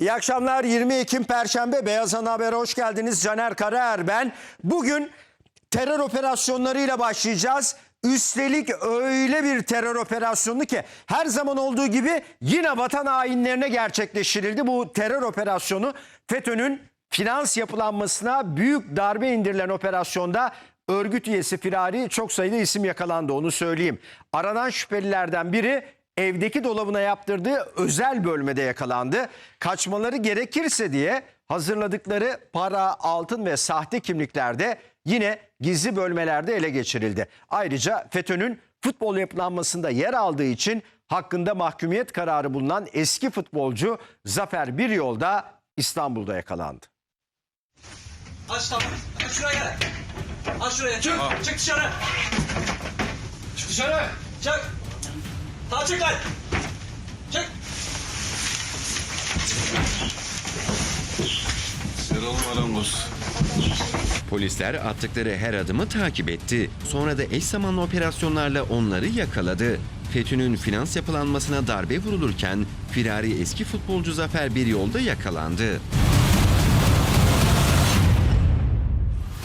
İyi akşamlar 20 Ekim Perşembe Beyaz Ana Haber'e hoş geldiniz. Caner Karaer ben. Bugün terör operasyonlarıyla başlayacağız. Üstelik öyle bir terör operasyonu ki her zaman olduğu gibi yine vatan hainlerine gerçekleştirildi. Bu terör operasyonu FETÖ'nün finans yapılanmasına büyük darbe indirilen operasyonda örgüt üyesi firari çok sayıda isim yakalandı onu söyleyeyim. Aranan şüphelilerden biri evdeki dolabına yaptırdığı özel bölmede yakalandı. Kaçmaları gerekirse diye hazırladıkları para, altın ve sahte kimliklerde yine gizli bölmelerde ele geçirildi. Ayrıca FETÖ'nün futbol yapılanmasında yer aldığı için hakkında mahkumiyet kararı bulunan eski futbolcu Zafer Biryolda İstanbul'da yakalandı. Aç tamam. Aç şuraya gel. Aç şuraya. Çık. Çık dışarı. Çık dışarı. Çık. Sağ çık lan. Çık. Serol Marangoz. Polisler attıkları her adımı takip etti. Sonra da eş zamanlı operasyonlarla onları yakaladı. FETÖ'nün finans yapılanmasına darbe vurulurken firari eski futbolcu Zafer bir yolda yakalandı.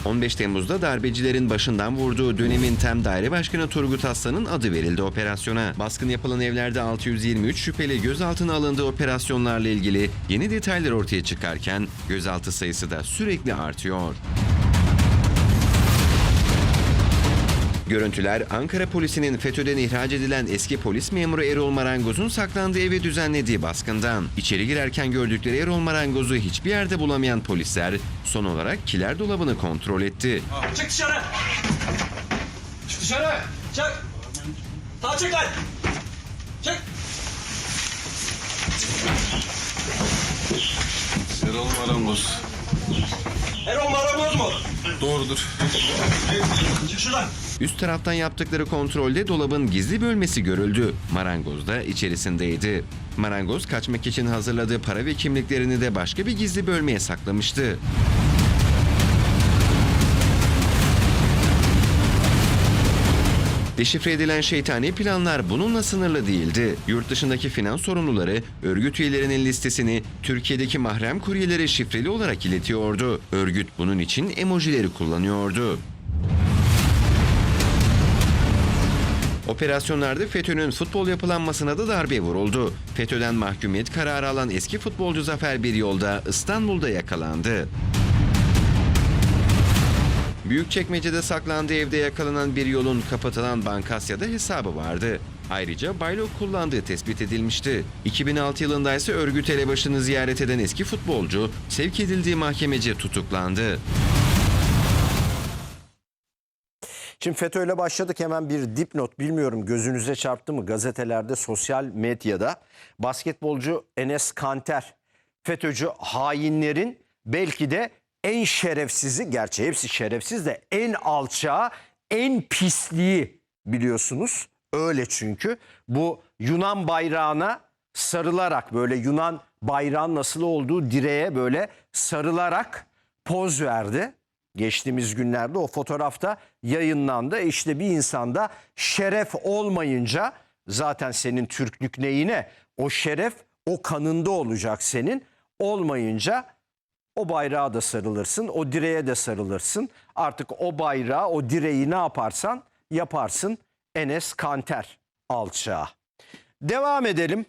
15 Temmuz'da darbecilerin başından vurduğu dönemin TEM Daire Başkanı Turgut Aslan'ın adı verildi operasyona. Baskın yapılan evlerde 623 şüpheli gözaltına alındığı operasyonlarla ilgili yeni detaylar ortaya çıkarken gözaltı sayısı da sürekli artıyor. Görüntüler Ankara polisinin FETÖ'den ihraç edilen eski polis memuru Erol Marangoz'un saklandığı evi düzenlediği baskından. İçeri girerken gördükleri Erol Marangoz'u hiçbir yerde bulamayan polisler son olarak kiler dolabını kontrol etti. Çık dışarı. Çık dışarı. Çık. Sağ çık lan. Çık. Serol Marangoz. Erol Marangoz mu? Doğrudur. Çık şuradan. Üst taraftan yaptıkları kontrolde dolabın gizli bölmesi görüldü. Marangoz da içerisindeydi. Marangoz kaçmak için hazırladığı para ve kimliklerini de başka bir gizli bölmeye saklamıştı. Deşifre edilen şeytani planlar bununla sınırlı değildi. Yurt dışındaki finans sorumluları örgüt üyelerinin listesini Türkiye'deki mahrem kuryelere şifreli olarak iletiyordu. Örgüt bunun için emojileri kullanıyordu. Operasyonlarda FETÖ'nün futbol yapılanmasına da darbe vuruldu. FETÖ'den mahkumiyet kararı alan eski futbolcu Zafer bir yolda İstanbul'da yakalandı. Büyükçekmece'de saklandığı evde yakalanan bir yolun kapatılan Bankasya'da hesabı vardı. Ayrıca baylok kullandığı tespit edilmişti. 2006 yılında ise örgüt elebaşını ziyaret eden eski futbolcu sevk edildiği mahkemece tutuklandı. Şimdi FETÖ'yle başladık hemen bir dipnot. Bilmiyorum gözünüze çarptı mı gazetelerde sosyal medyada. Basketbolcu Enes Kanter FETÖ'cü hainlerin belki de en şerefsizi gerçi hepsi şerefsiz de en alçağı en pisliği biliyorsunuz. Öyle çünkü. Bu Yunan bayrağına sarılarak böyle Yunan bayrağın nasıl olduğu direğe böyle sarılarak poz verdi geçtiğimiz günlerde o fotoğrafta yayınlandı. İşte bir insanda şeref olmayınca zaten senin Türklük neyine o şeref o kanında olacak senin. Olmayınca o bayrağa da sarılırsın, o direğe de sarılırsın. Artık o bayrağı, o direği ne yaparsan yaparsın. Enes Kanter alçağı. Devam edelim.